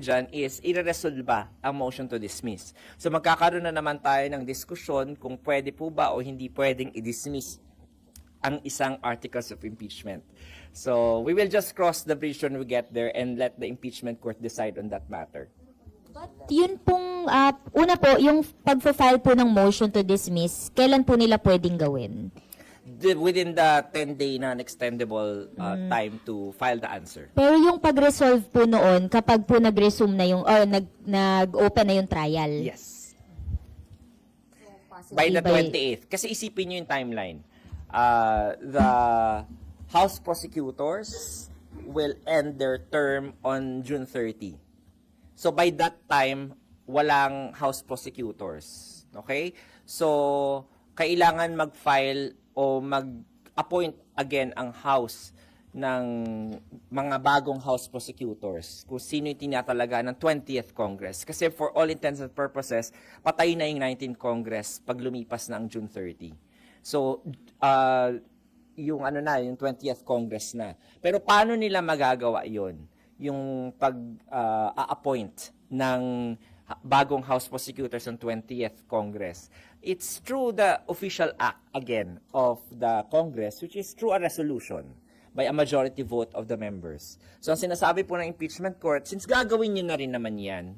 dyan is ire-resolba ang motion to dismiss. So magkakaroon na naman tayo ng diskusyon kung pwede po ba o hindi pwedeng i-dismiss ang isang articles of impeachment. So we will just cross the bridge when we get there and let the impeachment court decide on that matter. Yun pong, ah, una po, yung pag-file po ng motion to dismiss, kailan po nila pwedeng gawin? The- within the 10-day non-extendable uh, time to file the answer. Pero yung pag-resolve po noon, kapag po nag-resume na yung, or nag, nag-open na yung trial. Yes. By the 28th. Kasi isipin nyo yung timeline. Uh, the House prosecutors will end their term on June 30. So by that time, walang House prosecutors. Okay? So, kailangan mag-file o mag-appoint again ang House ng mga bagong House prosecutors kung sino yung tinatalaga ng 20th Congress. Kasi for all intents and purposes, patay na yung 19th Congress pag lumipas na ang June 30. So, uh, yung ano na, yung 20th Congress na. Pero paano nila magagawa yon Yung pag-a-appoint ng ha- bagong House prosecutors ng 20th Congress. It's through the official act, again, of the Congress, which is through a resolution by a majority vote of the members. So, ang sinasabi po ng impeachment court, since gagawin nyo na rin naman yan,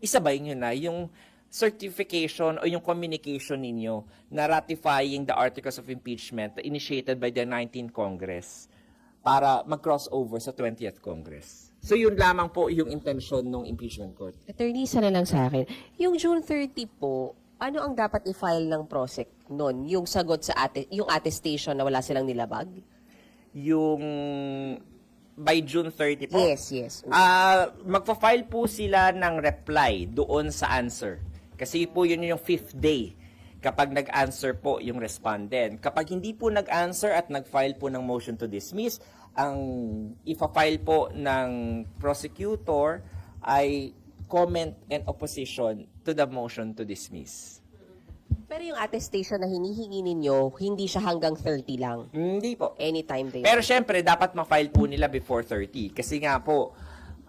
isabay nyo na yung certification o yung communication ninyo na ratifying the articles of impeachment initiated by the 19th Congress para mag-crossover sa 20th Congress. So yun lamang po yung intention ng impeachment court. Attorney, isa na lang sa akin. Yung June 30 po, ano ang dapat i-file ng prosec noon? Yung sagot sa ate, yung attestation na wala silang nilabag? Yung by June 30 po. Yes, yes. Ah, magfa-file po sila ng reply doon sa answer. Kasi po yun yung fifth day kapag nag-answer po yung respondent. Kapag hindi po nag-answer at nag-file po ng motion to dismiss, ang ifa-file po ng prosecutor ay comment and opposition to the motion to dismiss. Pero yung attestation na hinihingi ninyo, hindi siya hanggang 30 lang. Hindi po. Anytime they Pero syempre, dapat ma-file po nila before 30. Kasi nga po,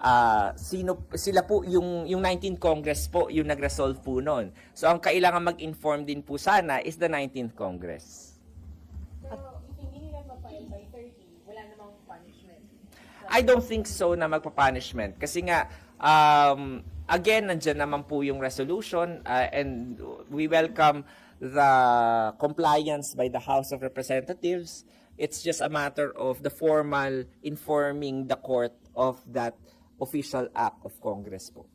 ah, sino, sila po, yung, yung 19th Congress po, yung nag-resolve po noon. So, ang kailangan mag-inform din po sana is the 19th Congress. I don't think so na magpa-punishment. Kasi nga, um, again, nandyan naman po yung resolution uh, and we welcome the compliance by the House of Representatives. It's just a matter of the formal informing the court of that official act of Congress po.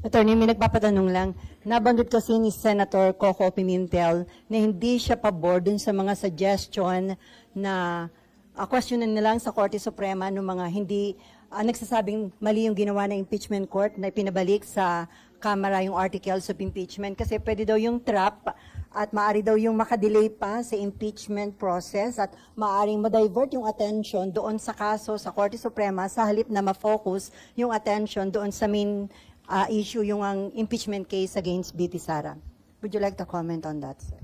Attorney, may nagpapatanong lang. Nabanggit kasi ni Senator Coco Pimentel na hindi siya pabor dun sa mga suggestion na uh, questionin na lang sa Korte Suprema ng mga hindi ah, nagsasabing mali yung ginawa ng impeachment court na pinabalik sa Kamara yung articles of impeachment kasi pwede daw yung trap at maari daw yung makadelay pa sa impeachment process at maaring ma-divert yung attention doon sa kaso sa Korte Suprema sa halip na ma-focus yung attention doon sa main uh, issue yung ang impeachment case against BT Sara. Would you like to comment on that, sir?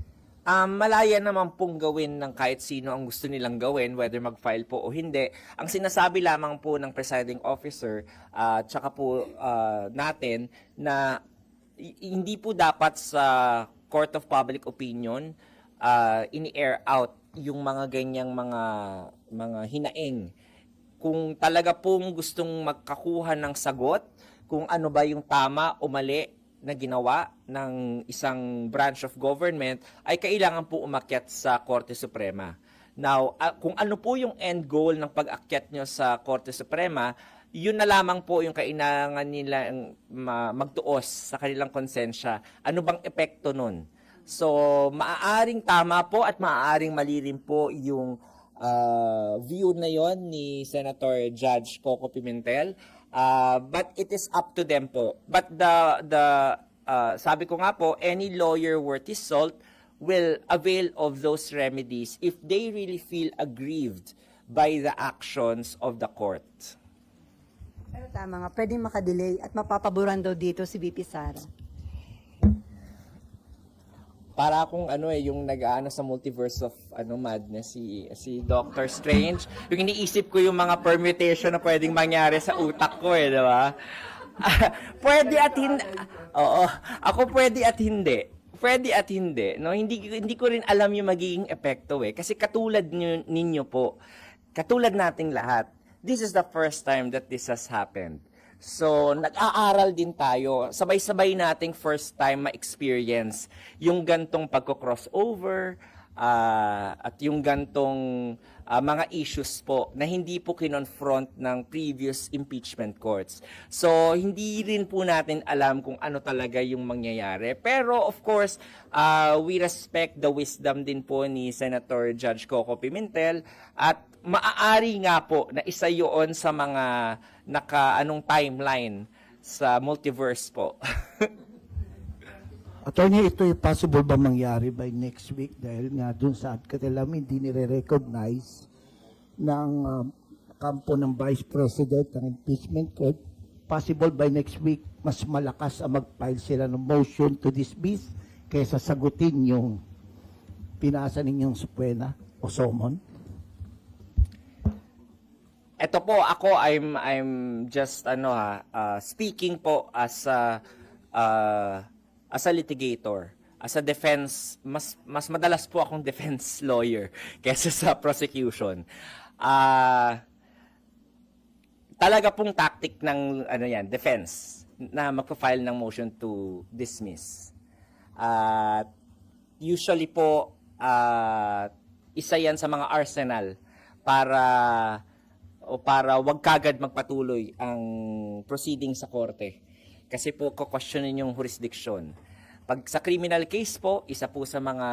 Um, malaya naman pong gawin ng kahit sino ang gusto nilang gawin, whether mag-file po o hindi. Ang sinasabi lamang po ng presiding officer at tsaka po ah, natin na hindi po dapat sa court of public opinion ah, ini-air out yung mga ganyang mga mga hinaing kung talaga pong gustong magkakuha ng sagot kung ano ba yung tama o mali na ginawa ng isang branch of government ay kailangan po umakyat sa Korte Suprema. Now, ah, kung ano po yung end goal ng pag-akyat nyo sa Korte Suprema, yun na lamang po yung kailangan nila magtuos sa kanilang konsensya. Ano bang epekto nun? So, maaaring tama po at maaaring mali rin po yung uh, view na yon ni Senator Judge Coco Pimentel. Uh, but it is up to them po. But the the uh, sabi ko nga po, any lawyer worth his salt will avail of those remedies if they really feel aggrieved by the actions of the court. Pero tama nga, pwedeng makadelay at mapapaboran daw dito si VP Sara. Para akong ano eh yung nag-aano sa multiverse of ano madness si si Doctor Strange yung iniisip ko yung mga permutation na pwedeng mangyari sa utak ko eh di ba pwede at hindi. Oo. Ako pwede at hindi. Pwede at hindi. No, hindi hindi ko rin alam yung magiging epekto eh kasi katulad nyo, ninyo po. Katulad nating lahat. This is the first time that this has happened. So, nag-aaral din tayo. Sabay-sabay nating first time ma-experience yung gantong pagko-crossover ah, at yung gantong ah, mga issues po na hindi po kinonfront ng previous impeachment courts. So, hindi rin po natin alam kung ano talaga yung mangyayari. Pero, of course, ah, we respect the wisdom din po ni Senator Judge Coco Pimentel at maaari nga po na isa yun sa mga naka anong timeline sa multiverse po. Attorney, ito yung possible ba mangyari by next week dahil nga dun sa Katilam hindi nire-recognize ng um, kampo ng Vice President ng impeachment court. Possible by next week, mas malakas ang mag-file sila ng motion to dismiss kaysa sagutin yung pinasa ninyong supwena o summon. Ito po ako I'm I'm just ano ha uh, speaking po as a uh, as a litigator as a defense mas mas madalas po akong defense lawyer kaysa sa prosecution. Ah talaga pong tactic ng ano yan defense na magpa-file ng motion to dismiss. At usually po ah, isa yan sa mga arsenal para o para wag kagad magpatuloy ang proceeding sa korte. Kasi po kukwestiyonin yung jurisdiction. Pag sa criminal case po, isa po sa mga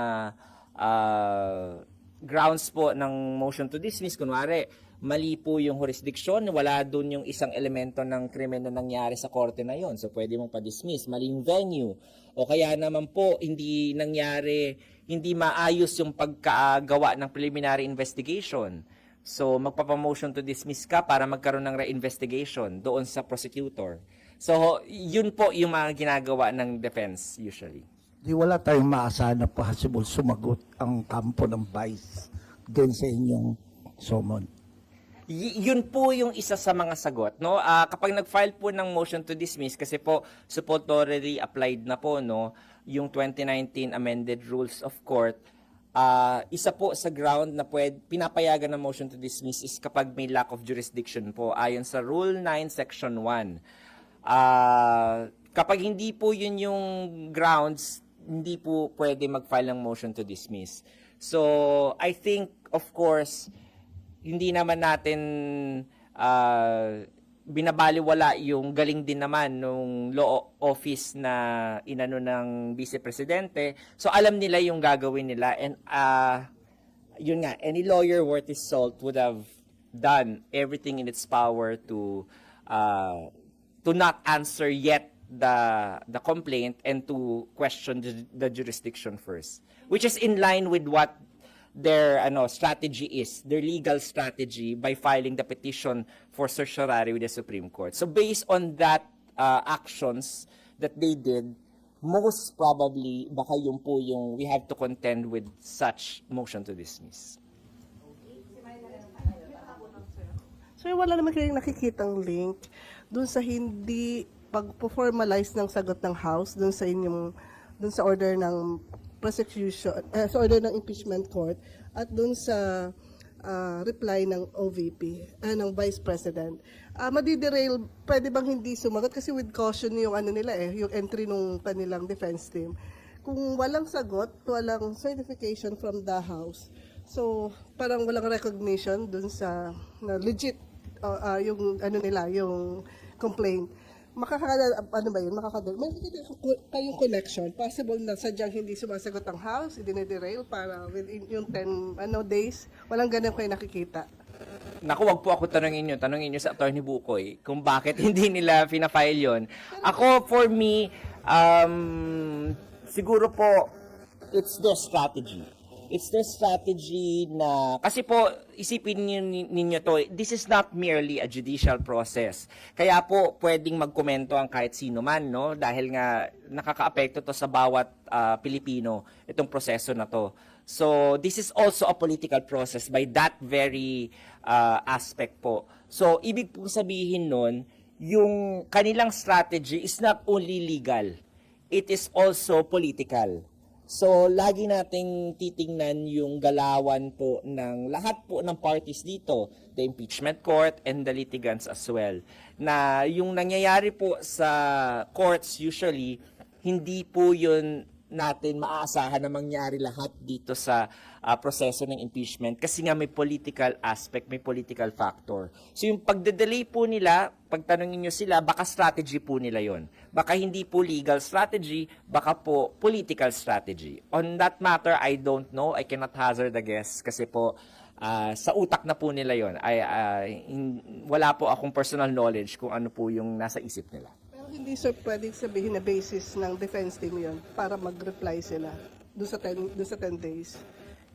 ah, grounds po ng motion to dismiss, kunwari, mali po yung jurisdiction, wala doon yung isang elemento ng krimen na nangyari sa korte na yon. So pwede mong pa-dismiss, mali yung venue. O kaya naman po, hindi nangyari, hindi maayos yung pagkagawa ng preliminary investigation. So, magpapamotion to dismiss ka para magkaroon ng re-investigation doon sa prosecutor. So, yun po yung mga ginagawa ng defense usually. Di wala tayong maasahan na possible sumagot ang kampo ng Vice din sa inyong summon. Y- yun po yung isa sa mga sagot, no? Ah, kapag nag-file po ng motion to dismiss kasi po supportory applied na po, no, yung 2019 amended rules of court, ah, isa po sa ground na pwede pinapayagan ng motion to dismiss is kapag may lack of jurisdiction po ayon sa Rule 9 Section 1. Ah, kapag hindi po yun yung grounds, hindi po pwede mag-file ng motion to dismiss. So, I think of course hindi naman natin ah, binabaliwala yung galing din naman nung law office na inano ng vice presidente. So alam nila yung gagawin nila and ah, yun nga, any lawyer worth his salt would have done everything in its power to uh, to not answer yet the the complaint and to question the, the jurisdiction first which is in line with what their ano strategy is their legal strategy by filing the petition for certiorari with the Supreme Court. So based on that uh, actions that they did most probably baka yung po yung we have to contend with such motion to dismiss. So wala naman kayong nakikitang link dun sa hindi pag-formalize ng sagot ng House dun sa inyong dun sa order ng prosecution eh, sa order ng impeachment court at dun sa ah, reply ng OVP ah, ng Vice President. Ah, madiderail, pwede bang hindi sumagot kasi with caution yung ano nila eh, yung entry nung kanilang defense team. Kung walang sagot, walang certification from the House. So, parang walang recognition dun sa na legit uh, yung ano nila, yung complaint. Makakada, ano ba yun, makakada, may kayong connection. Possible na sadyang hindi sumasagot ang house, idinederail para within yung 10 ano, days, walang ganun kayo nakikita. Naku, wag po ako tanungin nyo. Tanungin nyo sa Attorney Bukoy kung bakit hindi nila fina-file yun. Ako, for me, um, siguro po, it's their strategy. It's their strategy na, kasi po, isipin ninyo, ninyo to, this is not merely a judicial process. Kaya po, pwedeng magkomento ang kahit sino man, no? Dahil nga, nakakaapekto to sa bawat ah, Pilipino, itong proseso na to. So, this is also a political process by that very uh, aspect po. So, ibig pong sabihin nun, yung kanilang strategy is not only legal, it is also political. So, lagi nating titingnan yung galawan po ng lahat po ng parties dito, the impeachment court and the litigants as well. Na yung nangyayari po sa courts usually, hindi po yun natin maaasahan na mangyari lahat dito sa ah, proseso ng impeachment kasi nga may political aspect, may political factor. So yung pagde-delay po nila, pagtanungin nyo sila, baka strategy po nila yon. Baka hindi po legal strategy, baka po political strategy. On that matter, I don't know. I cannot hazard a guess kasi po ah, sa utak na po nila yon. Ay, ah, hin- wala po akong personal knowledge kung ano po yung nasa isip nila. Pero hindi sir pwedeng sabihin na basis ng defense team yon para mag-reply sila doon sa 10 doon sa 10 days.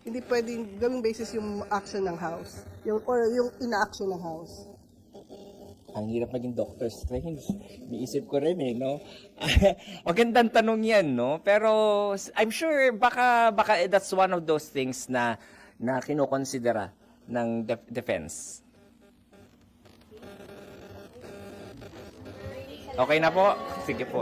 Hindi pwedeng gawing basis yung action ng house, yung or yung ina-action ng house. Ang hirap maging Doctor Strange. Niisip ko rin eh, no? Magandang tanong yan, no? Pero I'm sure baka, baka that's one of those things na na kinokonsidera ng def- defense. Okay na po? Sige po.